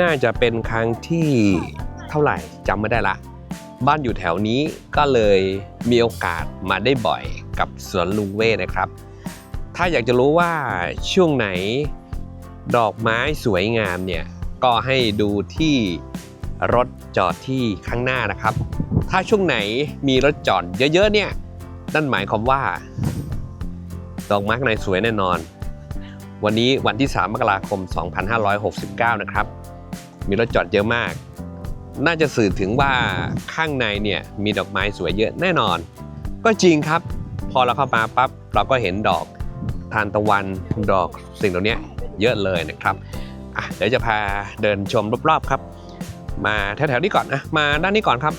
น่าจะเป็นครั้งที่เท่าไหร่จำไม่ได้ละ บ้านอยู่แถวนี้ก็เลยมีโอกาสมาได้บ่อยกับสวนลุงเว่นะครับ ถ้าอยากจะรู้ว่าช่วงไหนดอกไม้สวยงามเนี่ยก็ให้ดูที่รถจอดที่ข้างหน้านะครับ ถ้าช่วงไหนมีรถจอดเยอะๆเนี่ยนั่นหมายความว่า ดอกไม้ข้างในสวยแน่นอน วันนี้วันที่ 3 มกราคม 2569 นะครับ มีรถจอดเยอะมาก น่าจะสื่อถึงว่าข้างในเนี่ยมีดอกไม้สวยเยอะแน่นอน ก็จริงครับ พอเราเข้ามาปั๊บเราก็เห็นดอกทานตะวันดอกสิ่งเหล่านี้เยอะเลยนะครับอะเดี๋ยวจะพาเดินชมรอบๆครับ มาแถวๆนี้ก่อนนะมาด้านนี้ก่อนครับ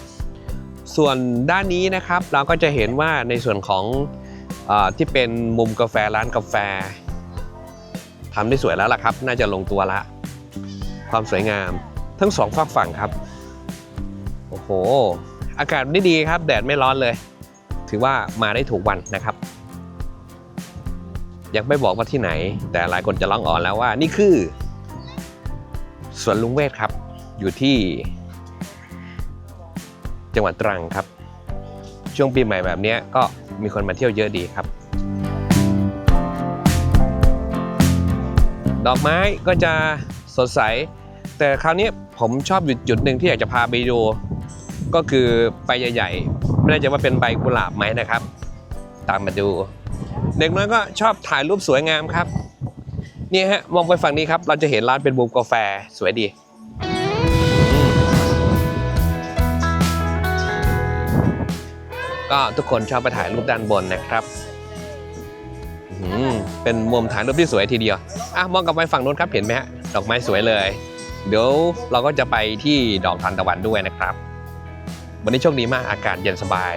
ส่วนด้านนี้นะครับ เราก็จะเห็นว่าในส่วนของอที่เป็นมุมกาแฟร้านกาแฟทำได้สวยแล้วล่ะครับ น่าจะลงตัวละ ความสวยงาม ทั้งสองฝากฝั่งครับ โอ้โห อากาศนี่ดีครับ แดดไม่ร้อนเลย ถือว่ามาได้ถูกวันนะครับ ยังไม่บอกว่าที่ไหน แต่หลายคนจะร้องอ่อนแล้วว่า นี่คือสวนลุงเวทครับ อยู่ที่ จังหวัดตรังครับ ช่วงปีใหม่แบบนี้ก็มีคนมาเที่ยวเยอะดีครับดอกไม้ก็จะสดใส แต่คราวนี้ผมชอบอยู่จุดหนึ่งที่อยากจะพาไปดูก็คือใบใหญ่ๆ ไม่แน่ใจว่าเป็นใบกุหลาบไหมนะครับ ตามมาดู เด็กน้อยก็ชอบถ่ายรูปสวยงามครับนี่ฮะมองไปฝั่งนี้ครับ เราจะเห็นร้านเป็นบูมกาแฟสวยดี ก็ทุกคนชอบไปถ่ายรูปด้านบนนะครับเป็นมุมถ่ายรูปที่สวยทีเดียวอะมองกลับไปฝั่งนู้นครับเห็นไหมฮะดอกไม้สวยเลย เดี๋ยวเราก็จะไปที่ดอกทานตะวันด้วยนะครับ วันนี้โชคดีมากอากาศเย็นสบาย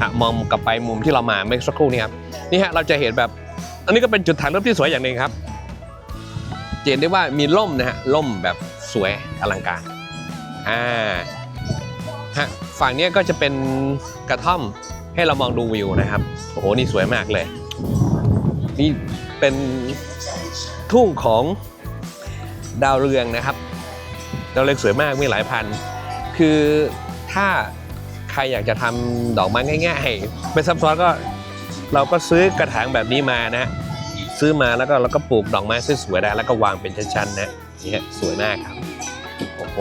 อะมองกลับไปมุมที่เรามาเมื่อสักครู่นี้ครับนี่ฮะเราจะเห็นแบบ อันนี้ก็เป็นจุดถ่ายรูปที่สวยอย่างหนึ่งครับเห็นได้ว่ามีร่มนะฮะร่มแบบสวยอลังการอ่าฮะฝั่งนี้ก็จะเป็นกระท่อมให้เรามองดูวิวนะครับโอ้โหนี่สวยมากเลย นี่เป็นทุ่งของ ดาวเรืองนะครับดาวเรืองสวยมากมีหลายพัน คือถ้าใครอยากจะทำดอกไม้ง่ายๆไม่ซับซ้อนก็เราก็ซื้อกระถางแบบนี้มานะ ซื้อมาแล้วก็เราก็ปลูกดอกไม้สวยๆได้แล้วก็วางเป็นชั้นๆนะนี่ฮะสวยมากครับโอ้โห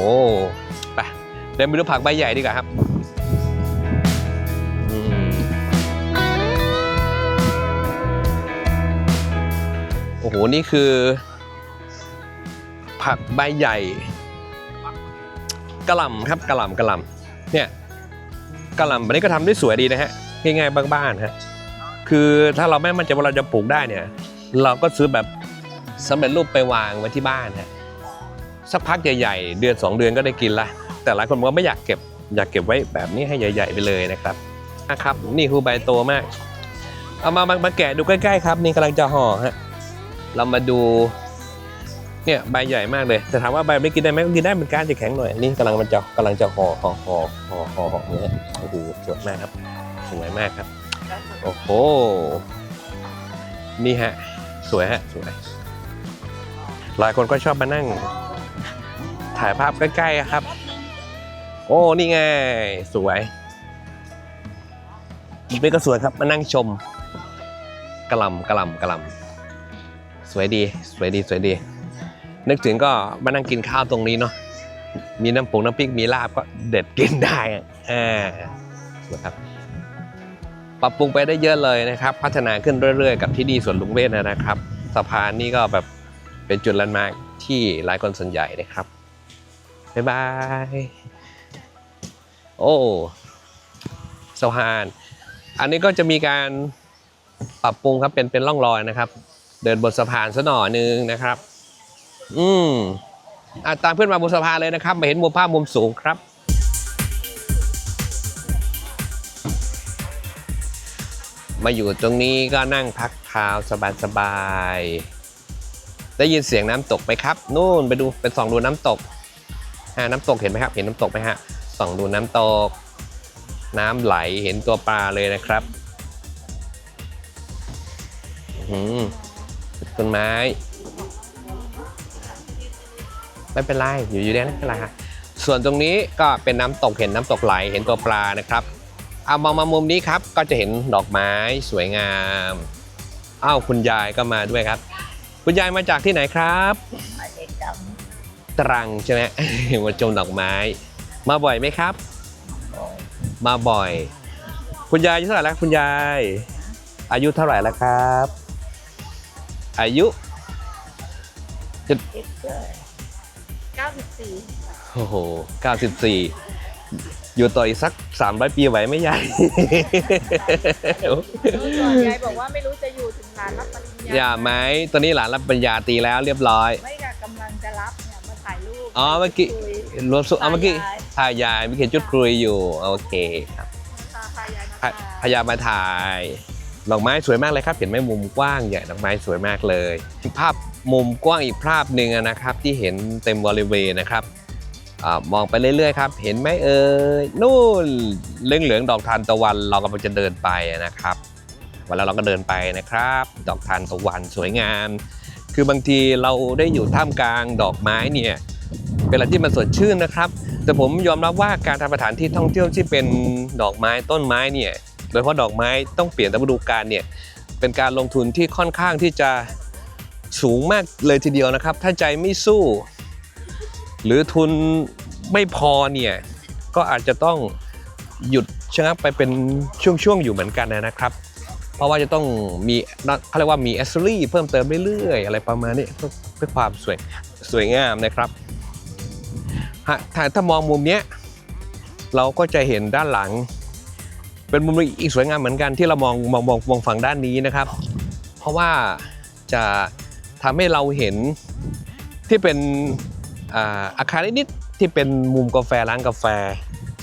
ไปเดินไปดูผักใบใหญ่ดีกว่าครับโอ้โห นี่คือ ผักใบใหญ่กระหล่ำครับกระหล่ำกระหล่ำเนี่ยกระหล่ำอันนี้ก็ทำได้สวยดีนะฮะง่ายๆบ้านๆฮะคือถ้าเราไม่มั่นใจว่าเราจะปลูกได้เนี่ย เราก็ซื้อแบบสำเร็จรูปไปวางไว้ที่บ้านฮะสักพักใหญ่ๆ เดือน 2 เดือนก็ได้กินละแต่หลายคนบอกว่าไม่อยากเก็บอยากเก็บไว้แบบนี้ให้ใหญ่ ๆ ไปเลยนะครับนะครับ นี่คือใบโตมาก เอามามามาแกะดูใกล้ๆครับ นี่กำลังจะห่อฮะเรามาดู เนี่ยใบใหญ่มากเลยแต่ถามว่าใบไม่กินได้ไหมก็กินได้เหมือนกันจะแข็งหน่อยนี่กำลังมันจะกำลังจะห่อห่อห่อห่อห่อห่อเนี่ยโอ้โหสวยมากครับสวยมากครับ โอ้โหนี่ฮะ สวยฮะสวยหลายคนก็ชอบมานั่ง ถ่ายภาพใกล้ๆครับ โอ้นี่ไงสวยนี่ก็สวยครับมานั่งชมกระลำกระลำกระลำสวยดี สวยดีสวยดี นึกถึงก็มานั่งกินข้าวตรงนี้เนาะมีน้ำปงน้ำพริกมีลาบก็เด็ดกินได้อะอ่านะครับปรับปรุงไปได้เยอะเลยนะครับ พัฒนาขึ้นเรื่อยๆ กับที่นี่สวนลุงเวทนะครับสะพานนี่ก็แบบเป็นจุดแลนด์มาร์คที่หลายคนสนใจนะครับ บ๊ายบาย โอ้สะพาน อันนี้ก็จะมีการปรับปรุงครับเป็นเป็นร่องรอยนะครับ เดินบนสะพานซะหน่อยนึงนะครับ อืมอะตามเพื่อนมาบนสะพานเลยนะครับ มาเห็นมุมภาพมุมสูงครับ มาอยู่ตรงนี้ก็นั่งพักเท้าสบายๆ ได้ยินเสียงน้ำตกไหมครับ นู่นไปดูไปส่องดูน้ำตกอ่าน้ำตกเห็นไหมครับ เห็นน้ำตกไหมฮะ ส่องดูน้ำตก น้ำไหลเห็นตัวปลาเลยนะครับอื้อหือต้นไม้ ไม่เป็นไรอยู่อยู่ได้ไม่เป็นไรครับส่วนตรงนี้ก็เป็นน้ำตกเห็นน้ำตกไหลเห็นตัวปลานะครับเอามองมามุมนี้ครับก็จะเห็นดอกไม้สวยงามอ้าวคุณยายก็มาด้วยครับ คุณยายมาจากที่ไหนครับมาเด็กตรังใช่ไหมมาชมดอกไม้ มาบ่อยไหมครับ มาบ่อย คุณยายอายุเท่าไหร่แล้วคุณยาย อายุเท่าไหร่แล้วครับ อายุำเด็กเกิดเก้าสิบสี่โอ้โห 94 อยู่ต่ออีกสัก 300 ปีไหวไหมยายก่อนยายบอกว่าไม่รู้จะอยู่ถึงหลานรับปริญญาอย่าไหมตอนนี้หลานรับปริญญาตรีแล้วเรียบร้อย ไม่กะกำลังจะรับเนี่ยมาถ่ายรูปอ๋อเมื่อกี้ คุย รวมสุเอาเมื่อกี้ตายายพายายไม่เขียนจุดคุยอยู่โอเคครับพาพายายมาพาถ่ายพยายามมาถ่ายดอกไม้สวยมากเลยครับ เห็นไหมมุมกว้างใหญ่ดอกไม้สวยมากเลย ภาพ มุมกว้างอีกภาพหนึ่งนะครับ ที่เห็นเต็มบริเวณนะครับอมองไปเรื่อยๆครับ เห็นไหมเอ่ยนู่นเหลืองเหลืองๆดอกทานตะวันเรากำลังจะเดินไปนะครับวันแล้วเราก็เดินไปนะครับ ดอกทานตะวันสวยงามคือบางทีเราได้อยู่ท่ามกลางดอกไม้เนี่ยเป็นอะไรที่มันสดชื่นนะครับ แต่ผมยอมรับว่าการทำสถานที่ท่องเที่ยวที่เป็นดอกไม้ต้นไม้เนี่ยโดยเฉพาะดอกไม้ต้องเปลี่ยนตามฤดูกาลเนี่ยเป็นการลงทุนที่ค่อนข้างที่จะ สูงมากเลยทีเดียวนะครับ ถ้าใจไม่สู้ หรือทุนไม่พอเนี่ย ก็อาจจะต้องหยุดชะงักไปเป็นช่วงๆอยู่เหมือนกันนะครับ เพราะว่าจะต้องมีเขาเรียกว่ามีแอสเซอรี่เพิ่มเติมเรื่อยๆ อะไรประมาณนี้เพื่อความสวยสวยงามนะครับถ้าถ้ามองมุมเนี้ยเราก็จะเห็นด้านหลัง เป็นมุมอีกสวยงามเหมือนกันที่เรามองมองมองมองฝั่งด้านนี้นะครับ เพราะว่าจะ ทำให้เราเห็นที่เป็นอาคารนิดๆที่เป็นมุมกาแฟร้านกาแฟ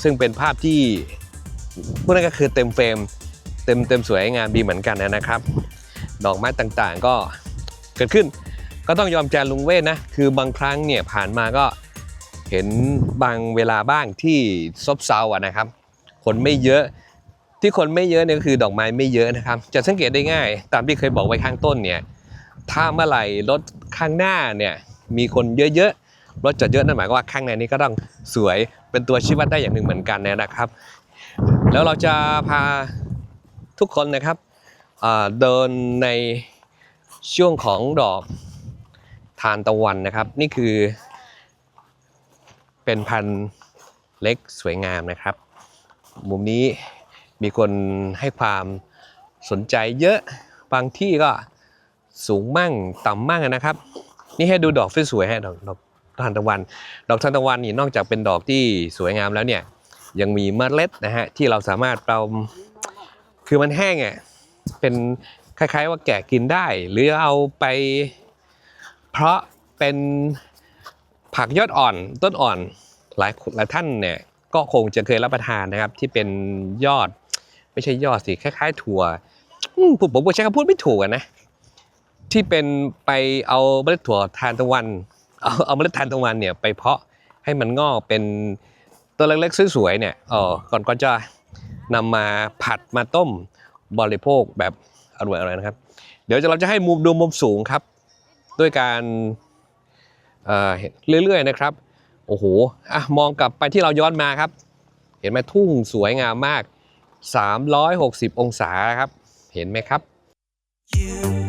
ซึ่งเป็นภาพที่พวกนั้นก็คือเต็มเฟรมเต็มเต็มสวยงามดีเหมือนกันนะครับ ดอกไม้ต่างๆก็เกิดขึ้นก็ต้องยอมแจลุงเวทนะ คือบางครั้งเนี่ยผ่านมาก็เห็นบางเวลาบ้างที่ซบเซาอะนะครับ คนไม่เยอะที่คนไม่เยอะเนี่ยก็คือดอกไม้ไม่เยอะนะครับ จะสังเกตได้ง่าย ตามที่เคยบอกไว้ข้างต้นเนี่ย ถ้าเมื่อไหร่รถข้างหน้าเนี่ยมีคนเยอะๆรถจอดเยอะนั่นหมายความว่าข้างในนี้ก็ต้องสวยเป็นตัวชี้วัดได้อย่างหนึ่งเหมือนกันนะครับ แล้วเราจะพาทุกคนนะครับเดินในช่วงของดอกทานตะวันนะครับ นี่คือ เป็นพันธุ์เล็กสวยงามนะครับ มุมนี้มีคนให้ความสนใจเยอะบางที่ก็ สูงมั่งต่ำมั่งนะครับ นี่ให้ดูดอกสวยๆฮะดอกดอกทานตะวัน ดอกทานตะวันนี่นอกจากเป็นดอกที่สวยงามแล้วเนี่ยยังมีเมล็ดนะฮะที่เราสามารถเราคือมันแห้งอะเป็นคล้ายๆว่าแกะกินได้ หรือเอาไปเพราะเป็นผักยอดอ่อนต้นอ่อนหลายหลายท่านเนี่ยก็คงจะเคยรับประทานนะครับที่เป็นยอด ไม่ใช่ยอดสิคล้าย ๆ ถั่วผมผมใช้คำพูดไม่ถูกอะนะ ที่เป็นไปเอาเมล็ดถั่วทานตะวัน เอาเอาเมล็ดทานตะวันเนี่ยไปเพาะให้มันงอกเป็นตัวเล็กๆสวยๆเนี่ยเออก่อนก็จะนำมาผัดมาต้มบริโภคแบบอร่อยๆนะครับ เดี๋ยวเราจะให้มุมดูมุมสูงครับ ด้วยการเอ่อเห็นเรื่อยๆนะครับโอ้โหอะมองกลับไปที่เราย้อนมาครับ เห็นไหมทุ่งสวยงามมาก 360 องศาครับ เห็นไหมครับ You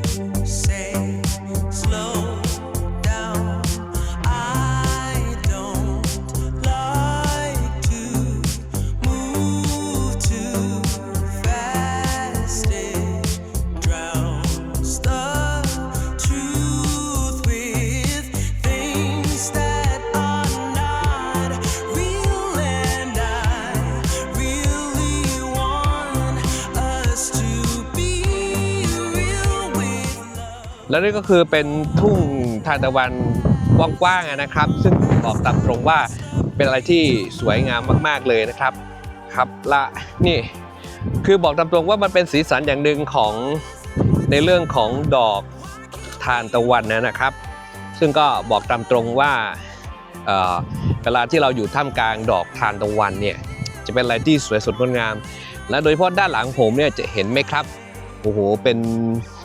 แล้วนี่ก็คือเป็นทุ่งทานตะวันกว้างๆนะครับ ซึ่งบอกตามตรงว่าเป็นอะไรที่สวยงามมาก ๆเลยนะครับครับละนี่คือบอกตามตรงว่ามันเป็นสีสันอย่างหนึ่งของในเรื่องของดอกทานตะวันนะครับ ซึ่งก็บอกตามตรงว่าเเวลาที่เราอยู่ท่ามกลางดอกทานตะวันเนี่ยจะเป็นอะไรที่สวยสดงดงาม และโดยเฉพาะด้านหลังผมเนี่ยจะเห็นไหมครับโอ้โหเป็น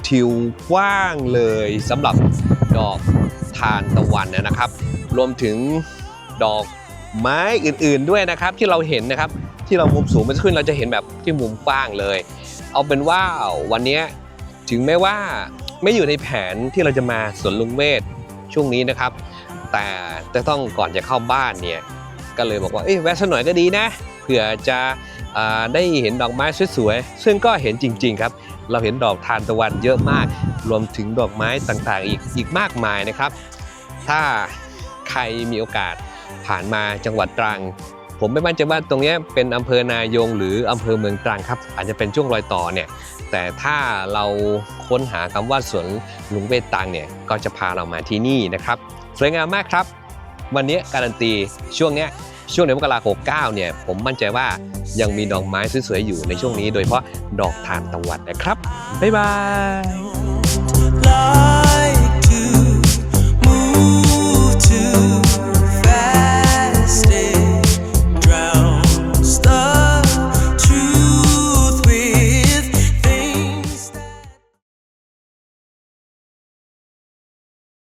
ทิวกว้างเลยสำหรับดอกทานตะวันนะครับ รวมถึงดอกไม้อื่นๆด้วยนะครับที่เราเห็นนะครับที่เรามุมสูงมันขึ้นเราจะเห็นแบบที่มุมกว้างเลย เอาเป็นว่าวันนี้ถึงแม้ว่าไม่อยู่ในแผนที่เราจะมาสวนลุงเวทช่วงนี้นะครับ แต่จะต้องก่อนจะเข้าบ้านเนี่ยก็เลยบอกว่าเอ๊ะแวะสักหน่อยก็ดีนะเผื่อจะอได้เห็นดอกไม้สวยๆซึ่งก็เห็นจริง ๆ ครับ เราเห็นดอกทานตะวันเยอะมาก รวมถึงดอกไม้ต่างๆ อีกอีกมากมายนะครับ ถ้าใครมีโอกาสผ่านมาจังหวัดตรัง ผมไม่มั่นใจว่าตรงนี้เป็นอำเภอนายงหรืออำเภอเมืองตรังครับ อาจจะเป็นช่วงรอยต่อเนี่ยแต่ถ้าเราค้นหาคำว่าสวนลุงเวทตังเนี่ยก็จะพาเรามาที่นี่นะครับ สวยงามมากครับ วันนี้การันตีช่วงเนี้ย ช่วงเดือนมกราคม69เนี่ยผมมั่นใจว่ายังมีดอกไม้สวยๆอยู่ในช่วงนี้ โดยเฉพาะดอกทานตะวันนะครับ บ๊ายบาย